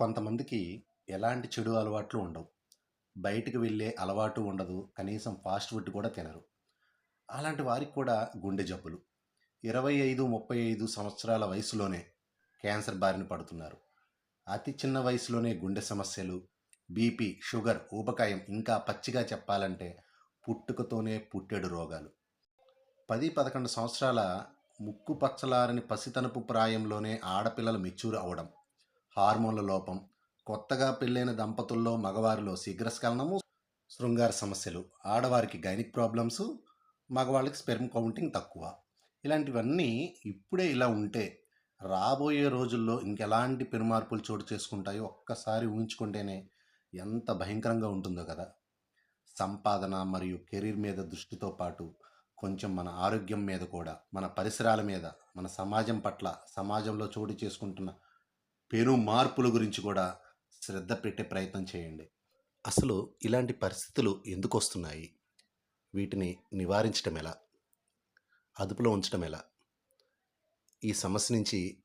కొంతమందికి ఎలాంటి చెడు అలవాట్లు ఉండవు. బయటికి వెళ్ళే అలవాటు ఉండదు. కనీసం ఫాస్ట్ ఫుడ్ కూడా తినరు. అలాంటి వారికి కూడా గుండె జబ్బులు. ఇరవై ఐదు ముప్పై ఐదు సంవత్సరాల వయసులోనే క్యాన్సర్ బారిన పడుతున్నారు. అతి చిన్న వయసులోనే గుండె సమస్యలు బీపీ షుగర్ ఊబకాయం ఇంకా పచ్చిగా చెప్పాలంటే పుట్టుకతోనే పుట్టెడు రోగాలు. పది పదకొండు సంవత్సరాల ముక్కు పచ్చలారని పసితనపు ప్రాయంలోనే ఆడపిల్లలు మెచ్యూర్ అవడం హార్మోన్ల లోపం కొత్తగా పెళ్ళైన దంపతుల్లో మగవారిలో శీఘ్రస్ఖలనము శృంగార సమస్యలు ఆడవారికి గైనిక్ ప్రాబ్లమ్స్ మగవాళ్ళకి స్పెర్మ్ కౌంటింగ్ తక్కువ. ఇలాంటివన్నీ ఇప్పుడే ఇలా ఉంటే రాబోయే రోజుల్లో ఇంకెలాంటి పెరుమార్పులు చోటు చేసుకుంటాయో ఒక్కసారి ఊహించుకుంటేనే ఎంత భయంకరంగా ఉంటుందో కదా! సంపాదన మరియు కెరీర్ మీద దృష్టితో పాటు కొంచెం మన ఆరోగ్యం మీద కూడా మన పరిసరాల మీద మన సమాజం పట్ల సమాజంలో చోటు చేసుకుంటున్న పెను మార్పుల గురించి కూడా శ్రద్ధ పెట్టే ప్రయత్నం చేయండి. అసలు ఇలాంటి పరిస్థితులు ఎందుకు వస్తున్నాయి? వీటిని నివారించడం ఎలా? అదుపులో ఉంచడం ఎలా? ఈ సమస్య నుంచి